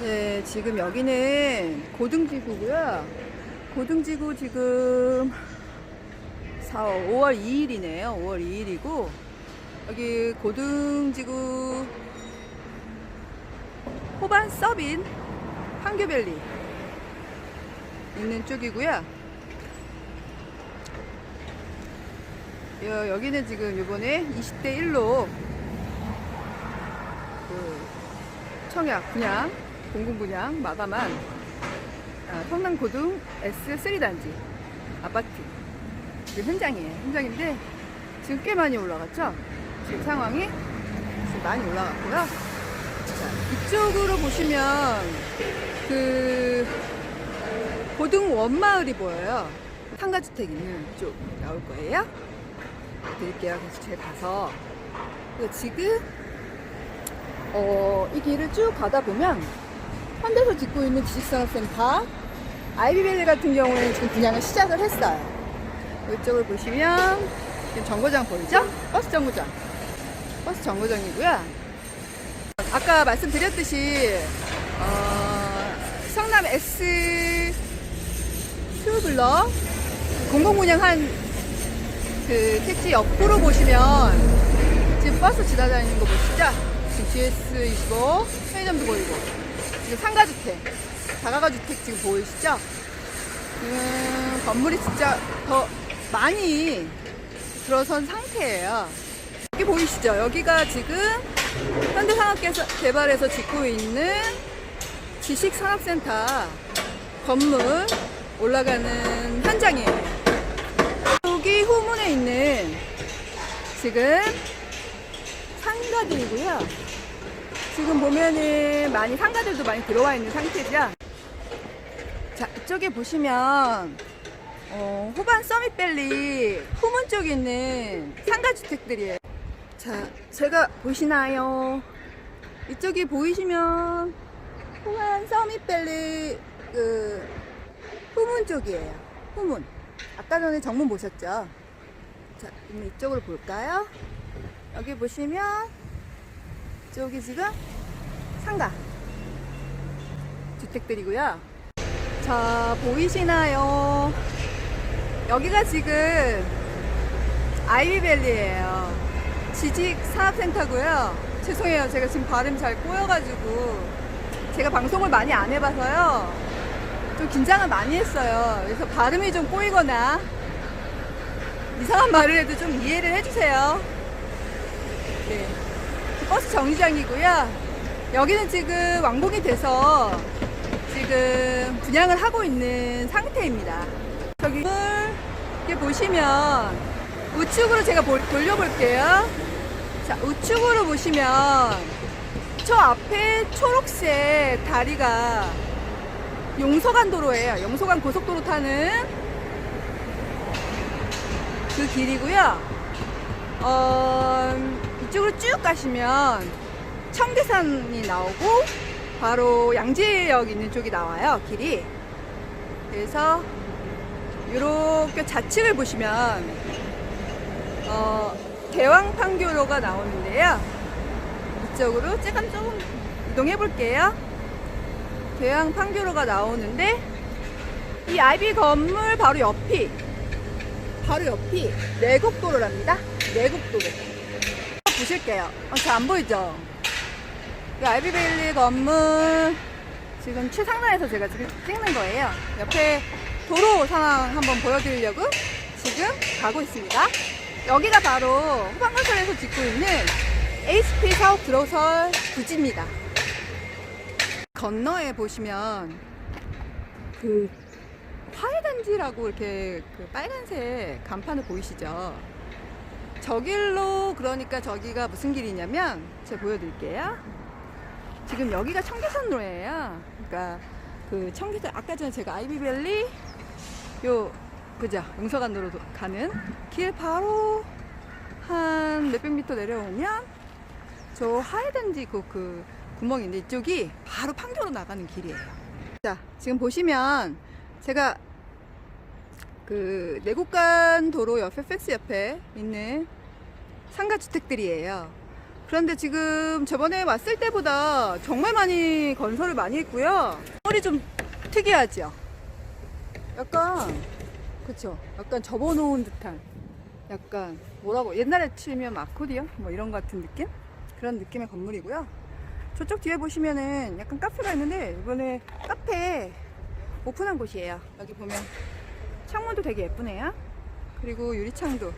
네, 지금 여기는 고등지구고요. 고등지구 지금 4, 5월 2일이네요. 5월 2일이고 여기 고등지구 호반 서빈 판교밸리 있는 쪽이고요. 여, 여기는 지금 이번에 20대 1로 그 청약 분양 공공 분양 마감한 아, 성남고등 S3 단지 아파트 그 현장이에요. 현장인데 지금 꽤 많이 올라갔죠? 지금 상황이 지금 많이 올라갔고요. 자, 이쪽으로 보시면 그 고등 원마을이 보여요. 상가주택 있는 쪽 나올 거예요. 드릴게요. 그래서 제가 가서 지금 어, 이 길을 쭉 가다 보면 현대에서 짓고 있는 지식산업센터 아이비밸리 같은 경우에는 지금 분양을 시작을 했어요. 이쪽을 보시면 지금 정거장 보이죠? 버스 정거장. 버스 정거장이고요. 아까 말씀드렸듯이 어, 성남 S 튜블러 공공분양한 그 택지 옆으로 보시면 지금 버스 지나다니는 거 보시죠? 지금 GS25 편의점도 보이고 지금 상가주택, 다가가주택 지금 보이시죠? 지금 건물이 진짜 더 많이 들어선 상태예요. 여기 보이시죠? 여기가 지금 현대산업개발에서 짓고 있는 지식산업센터 건물 올라가는 현장이에요. 여기 후문에 있는 지금 상가들이고요. 지금 보면은 많이 상가들도 많이 들어와 있는 상태죠. 자, 이쪽에 보시면 어, 호반 서밋밸리 후문 쪽에 있는 상가주택들이에요. 자, 제가 보시나요? 이쪽이 보이시면 호반 서밋밸리 그 후문 쪽이에요. 후문. 아까 전에 정문 보셨죠? 자, 이쪽으로 볼까요? 여기 보시면 저기 지금 상가 주택들이고요. 자, 보이시나요? 여기가 지금 아이비밸리예요. 지직 산업센터고요. 죄송해요. 제가 지금 발음 잘 꼬여가지고 제가 방송을 많이 안 해봐서요. 좀 긴장을 많이 했어요. 그래서 발음이 좀 꼬이거나 이상한 말을 해도 좀 이해를 해주세요. 네. 버스 정류장이고요. 여기는 지금 완공이 돼서 지금 분양을 하고 있는 상태입니다. 저기 이렇게 보시면 우측으로 제가 볼- 돌려볼게요. 자, 우측으로 보시면 저 앞에 초록색 다리가 용서간 도로예요. 용서간 고속도로 타는 그 길이고요. 어, 이쪽으로 쭉 가시면 청계산이 나오고 바로 양재역 있는 쪽이 나와요. 길이. 그래서 이렇게 좌측을 보시면 어, 대왕판교로가 나오는데요. 이쪽으로 조금 좀 이동해 볼게요. 대왕 판교로가 나오는데 이 아이비 건물 바로 옆이 바로 옆이 내곡도로랍니다. 내곡도로. 보실게요. 어, 잘안 보이죠? 이 아이비베일리 건물 지금 최상단에서 제가 지금 찍는 거예요. 옆에 도로 상황 한번 보여드리려고 지금 가고 있습니다. 여기가 바로 후방건설에서 짓고 있는 HP 사업 들어설 부지입니다. 건너에 보시면 그 화해단지라고 이렇게 그 빨간색 간판을 보이시죠? 저 길로 그러니까 저기가 무슨 길이냐면 제가 보여드릴게요. 지금 여기가 청계산로예요. 그러니까 그 청계산 아까 전에 제가 아이비밸리 요 그죠 용서간도로 도- 가는 길 바로 한 몇백 미터 내려오면 저 하회단지 그, 그 구멍인데 이쪽이 바로 판교로 나가는 길이에요. 자, 지금 보시면 제가 그 내곡간 도로 옆에 펜스 옆에 있는 상가 주택들이에요. 그런데 지금 저번에 왔을 때보다 정말 많이 건설을 많이 했고요. 머리 좀 특이하죠? 약간, 그쵸? 약간 접어놓은 듯한, 약간, 뭐라고, 옛날에 치면 아코디언? 뭐 이런 것 같은 느낌? 그런 느낌의 건물이고요. 저쪽 뒤에 보시면은 약간 카페가 있는데, 이번에 카페 오픈한 곳이에요. 여기 보면 창문도 되게 예쁘네요. 그리고 유리창도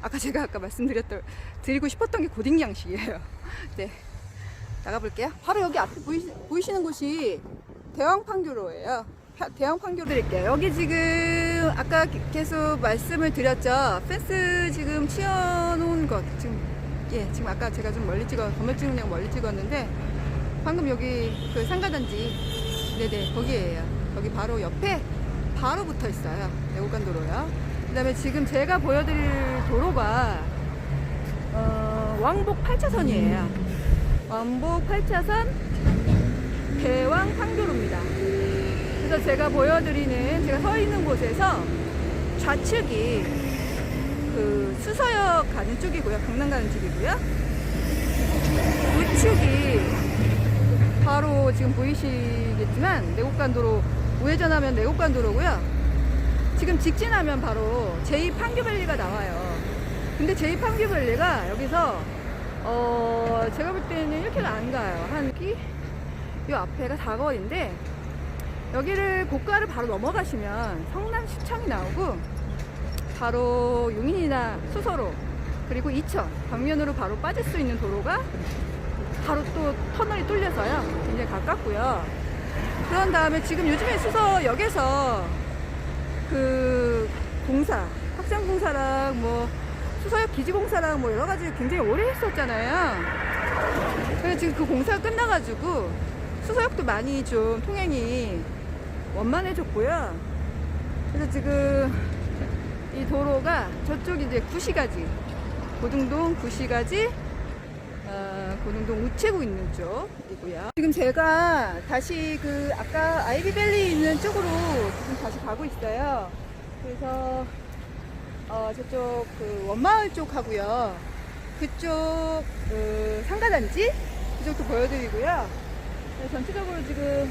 아까 제가 아까 말씀드렸던 드리고 싶었던 게 고딩 양식이에요. 네. 나가볼게요. 바로 여기 앞에 보이시, 보이시는 곳이 대왕 판교로예요. 파- 대왕 판교 드릴게요. 여기 지금 아까 기- 계속 말씀을 드렸죠. 펜스 지금 치워놓은 것 지금 예 지금 아까 제가 좀 멀리 찍어 건물 찍느냐고 멀리 찍었는데 방금 여기 그 상가단지 네네 거기에요. 거기 바로 옆에 바로 붙어 있어요. 내곡간도로요. 그 다음에 지금 제가 보여드릴 도로가 어, 왕복 8차선이에요. 왕복 8차선 대왕 판교로입니다. 그래서 제가 보여드리는 제가 서 있는 곳에서 좌측이 그 수서역 가는 쪽이고요. 강남 가는 쪽이고요. 우측이 바로 지금 보이시겠지만 내곡간도로 우회전하면 내곡간 도로고요. 지금 직진하면 바로 제2판교밸리가 나와요. 근데 제2판교밸리가 여기서 어 제가 볼 때는 이렇게는 안 가요. 한 여기 이 앞에가 사거리인데 여기를 고가를 바로 넘어가시면 성남 시청이 나오고 바로 용인이나 수서로 그리고 이천 방면으로 바로 빠질 수 있는 도로가 바로 또 터널이 뚫려서요. 굉장히 가깝고요. 그런 다음에 지금 요즘에 수서역에서 그 공사, 확장 공사랑 뭐 수서역 기지 공사랑 뭐 여러 가지 굉장히 오래 했었잖아요. 그래서 지금 그 공사가 끝나가지고 수서역도 많이 좀 통행이 원만해졌고요. 그래서 지금 이 도로가 저쪽 이제 구시가지, 고등동 구시가지, 어, 고등동 우체국 있는 쪽이고요. 지금 제가 다시 그 아까 아이비밸리 있는 쪽으로 지금 다시 가고 있어요. 그래서 어, 저쪽 그 원마을 쪽 하고요. 그쪽 그 상가단지 그쪽도 보여드리고요. 네, 전체적으로 지금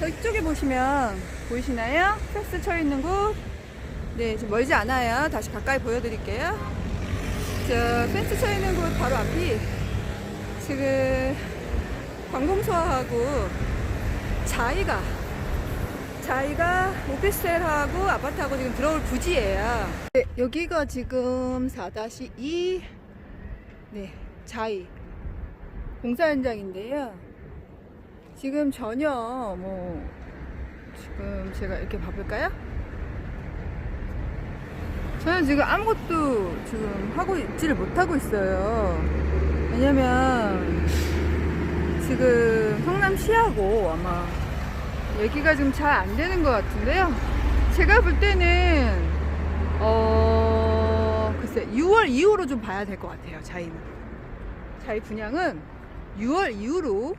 저쪽에 보시면 보이시나요? 펜스 쳐 있는 곳. 네, 지금 멀지 않아요. 다시 가까이 보여드릴게요. 저 펜스 쳐 있는 곳 바로 앞이 지금 관공서하고 자이가 자이가 오피스텔하고 아파트하고 지금 들어올 부지예요. 네, 여기가 지금 4-2 네, 자이 공사 현장인데요. 지금 전혀 뭐 지금 제가 이렇게 봐볼까요? 저는 지금 아무것도 지금 하고 있지를 못하고 있어요. 왜냐면 지금 성남시하고 아마 얘기가 좀잘안 되는 것 같은데요. 제가 볼 때는 어 글쎄 6월 이후로 좀 봐야 될 것 같아요. 자이는 자이 분양은 6월 이후로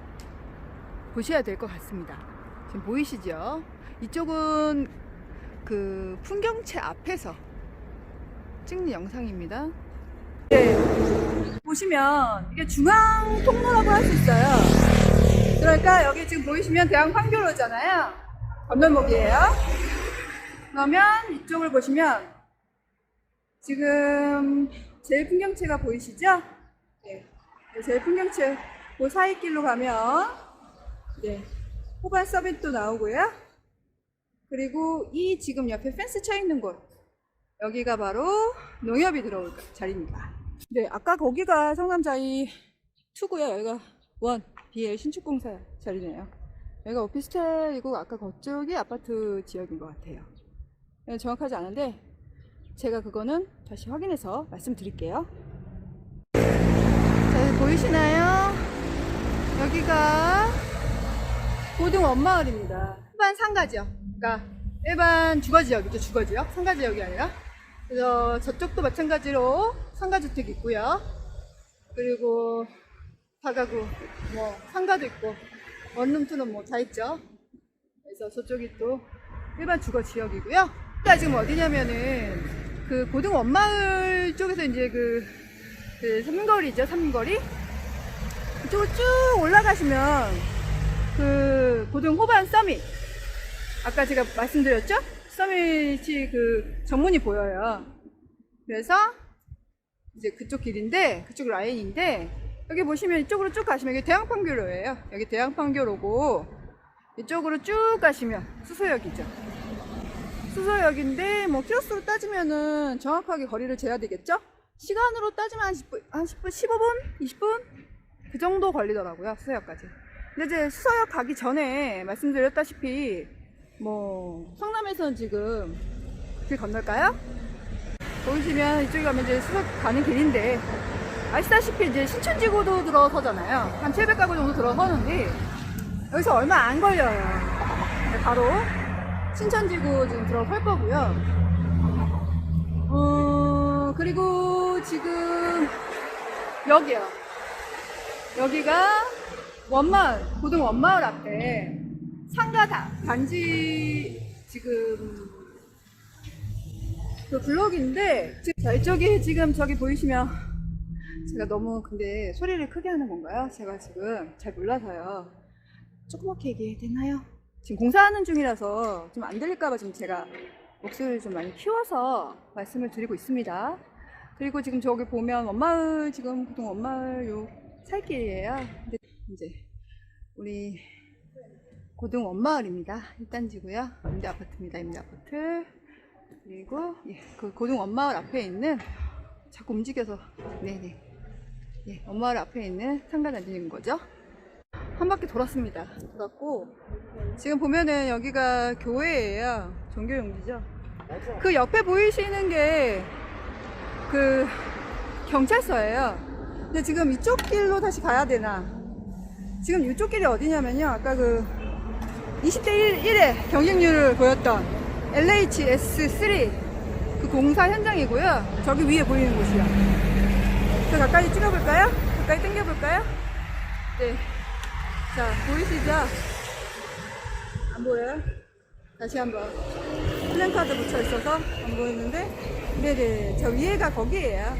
보셔야 될 것 같습니다. 지금 보이시죠? 이쪽은 그 풍경채 앞에서 찍는 영상입니다. 네, 보시면 이게 중앙 통로라고 할 수 있어요. 그러니까 여기 지금 보이시면 대왕 판교로잖아요. 건널목이에요. 그러면 이쪽을 보시면 지금 제일 풍경채가 보이시죠? 네. 네, 제일 풍경채 그 사이 길로 가면 네. 호반 서밋도 나오고요. 그리고 이 지금 옆에 펜스 쳐 있는 곳 여기가 바로 농협이 들어올 자리입니다. 네, 아까 거기가 성남자이 2고요. 여기가 1, BL 신축공사 자리네요. 여기가 오피스텔이고 아까 그쪽이 아파트 지역인 것 같아요. 네, 정확하지 않은데 제가 그거는 다시 확인해서 말씀드릴게요. 자, 보이시나요? 여기가 고등 원마을입니다. 일반 상가죠. 그러니까 일반 주거지역이죠. 주거지역. 상가지역이 아니라. 그래서 저쪽도 마찬가지로 상가주택 있고요. 그리고 다가구, 뭐 상가도 있고 원룸투는 뭐 다 있죠. 그래서 저쪽이 또 일반 주거 지역이고요. 여기가 지금 어디냐면은 그 고등 원마을 쪽에서 이제 그, 그 삼거리죠. 삼거리. 이쪽으로 쭉 올라가시면 그 고등 호반 서밋 아까 제가 말씀드렸죠? 서밋이 그 정문이 보여요. 그래서 이제 그쪽 길인데 그쪽 라인인데 여기 보시면 이쪽으로 쭉 가시면 여기 대양판교로예요. 여기 대양판교로고 이쪽으로 쭉 가시면 수서역이죠. 수서역인데 뭐 키로수로 따지면은 정확하게 거리를 재야 되겠죠? 시간으로 따지면 한 10분, 한 10분, 15분, 20분 그 정도 걸리더라고요 수서역까지. 근데 이제 수서역 가기 전에 말씀드렸다시피 뭐 성남에서는 지금 길 건널까요? 보이시면 이쪽에 가면 이제 수석 가는 길인데 아시다시피 이제 신천지구도 들어서잖아요. 한 700가구 정도 들어서는데 여기서 얼마 안 걸려요. 네, 바로 신천지구 지금 들어설 거고요. 어 그리고 지금 여기요. 여기가 원마을 고등 원마을 앞에 상가다 단지 지금 그 블록인데 자 이쪽이 지금 저기 보이시면 제가 너무 근데 소리를 크게 하는 건가요? 제가 지금 잘 몰라서요. 조그맣게 얘기해야 되나요? 지금 공사하는 중이라서 좀 안 들릴까봐 지금 제가 목소리를 좀 많이 키워서 말씀을 드리고 있습니다. 그리고 지금 저기 보면 원마을 지금 보통 원마을 요 살길이에요. 근데 이제 우리 고등 원마을입니다. 1단지고요. 임대 아파트입니다. 임대 아파트. 그리고 예, 그 고등 원마을 앞에 있는 자꾸 움직여서 네네 예, 원마을 앞에 있는 상가 단지인 거죠. 한 바퀴 돌았습니다. 돌았고 지금 보면은 여기가 교회예요. 종교용지죠. 그 옆에 보이시는 게 그 경찰서예요. 근데 지금 이쪽 길로 다시 가야 되나? 지금 이쪽 길이 어디냐면요. 아까 그 20대 1, 1의 경쟁률을 보였던 LHS3 그 공사 현장이고요. 저기 위에 보이는 곳이요. 저 가까이 찍어볼까요? 가까이 당겨볼까요? 네. 자, 보이시죠? 안 보여요? 다시 한번. 플랜카드 붙여 있어서 안 보이는데? 네네. 저 위에가 거기에요.